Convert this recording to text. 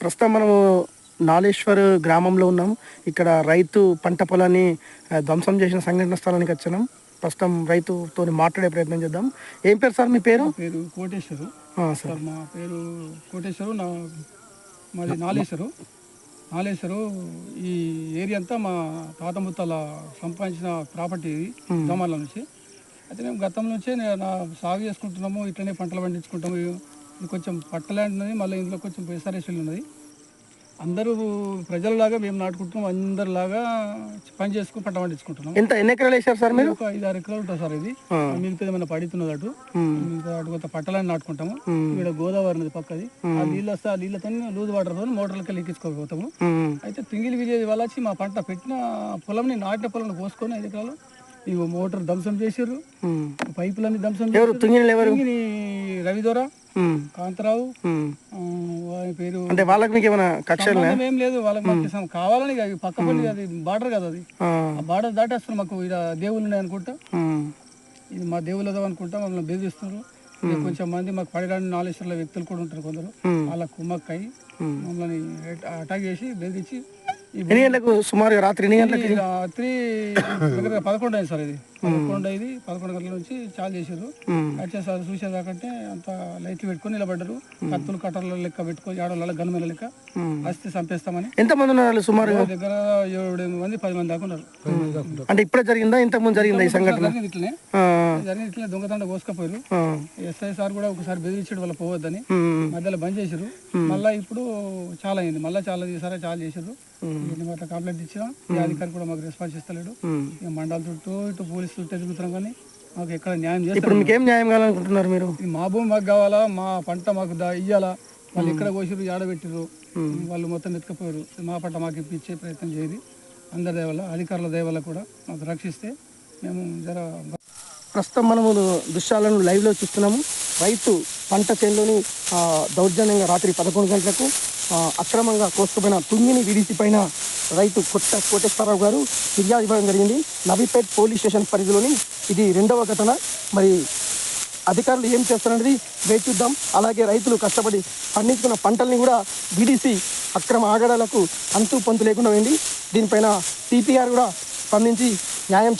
ప్రస్తుతం మనము నాలేశ్వర్ గ్రామంలో ఉన్నాం ఇక్కడ రైతు పంట పొలాన్ని ధ్వంసం చేసిన సంఘటన స్థలానికి వచ్చినాం. ప్రస్తుతం రైతుతో మాట్లాడే ప్రయత్నం చేద్దాం. ఏం పేరు సార్? మీ పేరు? పేరు కోటేశ్వరు. సార్. మా పేరు కోటేశ్వరు నా మాది నాలేశ్వరు. నాలేశ్వరు ఈ ఏరియా అంతా మా తాత ముత్తాల సంపాదించిన ప్రాపర్టీ ఇది గ్రామాల నుంచి. అయితే మేము గతం నుంచే నా సాగు చేసుకుంటున్నాము ఇట్లనే పంటలు పండించుకుంటాము. ఇది కొంచెం పట్టలాంటి ఉన్నది మళ్ళీ ఇందులో కొంచెం పెసరేసులు ఉన్నది. అందరూ ప్రజలలాగా మేము నాటుకుంటున్నాం అందరిలాగా పని చేసుకుని పంట పండించుకుంటున్నాం ఎంత ఎన్ని ఎకరాలు వేసారు సార్ మీరు? ఒక ఐదు ఆరు ఎకరాలు ఉంటుంది సార్ ఇది. మిగతా ఏమైనా పడుతున్నది అటు. మిగతా అటు కొంత పట్టలని నాటుకుంటాము. ఇక్కడ గోదావరి నది పక్కది. ఆ నీళ్ళు వస్తే ఆ నీళ్ళతో లూజ్ వాటర్తో మోటార్లకి ఎక్కించుకోకపోతాము ఉమ్. అయితే తింగిలి విజయ్ వల్ల వచ్చి మా పంట పెట్టిన పొలంని నాటిన పొలం కోసుకొని ఐదు ఎకరాలు ఇవి మోటార్ ధ్వంసం చేసారు. పైపులన్నీ ధ్వంసం చేసారు ఉమ్. కాంతరావు? వారి పేరు అంటే వాళ్ళకి మీకు ఏమైనా కక్షలు ఏం లేదు వాళ్ళకి మాకు కావాలని పక్క పల్లి అది బార్డర్ కదా అది. ఆ. బార్డర్ దాటేస్తారు మాకు ఇక్కడ దేవుళ్ళు ఉన్నాయి అనుకుంటా. ఇది మా దేవుళ్ళదో అనుకుంటా మమ్మల్ని బెదిరిస్తున్నారు. కొంచెం మంది మాకు పడడానికి నాలుగు వ్యక్తులు కూడా ఉంటారు కొందరు. వాళ్ళ కుమ్మక్కై ఉమ్. మమ్మల్ని అటాక్ చేసి బెదిరించి ఎన్ని గంటలకు? సుమారుగా రాత్రి ఎన్ని గంటలకు? రాత్రి దగ్గర పదకొండు అయింది సార్ ఇది. పదకొండు అయింది పదకొండు గంటల నుంచి చాలు చేసారు ఉమ్. వచ్చేసారి చూసేదాకంటే అంత లైట్లు పెట్టుకొని నిలబడ్డారు. కత్తులు కట్టర్ల లెక్క పెట్టుకొని ఆడవాళ్ళ గన్మెల లెక్క. వస్తే చంపేస్తామని. ఎంతమంది ఉన్నారు వాళ్ళు సుమారుగా? మా దగ్గర ఏడు ఎనిమిది మంది పది మంది దాకా ఉన్నారు. అంటే ఇప్పుడే జరిగిందా? ఇంతకు ముందు జరిగిందా ఈ సంఘటన? జరిగింది ఇట్లనే. ఆ. జరిగింది ఇట్లనే దొంగతండ కోసుకపోయారు. ఎస్ఐ సార్ కూడా ఒకసారి బెదిరించాడు వాళ్ళ పోవద్దని. మధ్యలో బంద్ చేసారు మళ్ళీ ఇప్పుడు చాలా అయింది మళ్ళీ చాలా చేసారా చాలా చేసారు మాట కంప్లైంట్ ఇచ్చినా ఈ అధికారి కూడా మాకు రెస్పాన్స్ ఇస్తలేడు. ఇక మండల చుట్టూ ఇటు పోలీసు చుట్టూ తిరుగుతున్నాం కానీ మాకు ఎక్కడ న్యాయం ఇప్పుడు చేస్తారు మీకేం న్యాయం కావాలనుకుంటున్నారు మీరు? మా భూమి మాకు కావాలా? మా పంట మాకు దా ఇయ్యాలా? వాళ్ళు ఎక్కడ కోసిరు ఆడబెట్టిరు వాళ్ళు మొత్తం ఎత్తుకపోయారు మా పంట మాకు ఇప్పించే ప్రయత్నం చేయదు. అందరి దయ వల్ల అధికారుల దయ వల్ల కూడా మాకు రక్షిస్తే మేము జర ప్రస్తుతం మనము దృశ్యాలను లైవ్లో చూస్తున్నాము. రైతు పంట చేనులోని దౌర్జన్యంగా రాత్రి పదకొండు గంటలకు అక్రమంగా కోసుకుపోయిన తుంగిని విడిసిపోయిన రైతు కొట్ట కోటేశ్వరరావు గారు ఫిర్యాదు ఇవ్వడం జరిగింది. నవీపేట్ పోలీస్ స్టేషన్ పరిధిలోని ఇది రెండవ ఘటన. మరి అధికారులు ఏం చేస్తారనేది వేచి చూద్దాం. అలాగే రైతులు కష్టపడి పండించుకున్న పంటల్ని కూడా విడిసి అక్రమ ఆగడాలకు అంతు పొంతు లేకుండా పోయింది. దీనిపైన సిపిఆర్ కూడా స్పందించి న్యాయం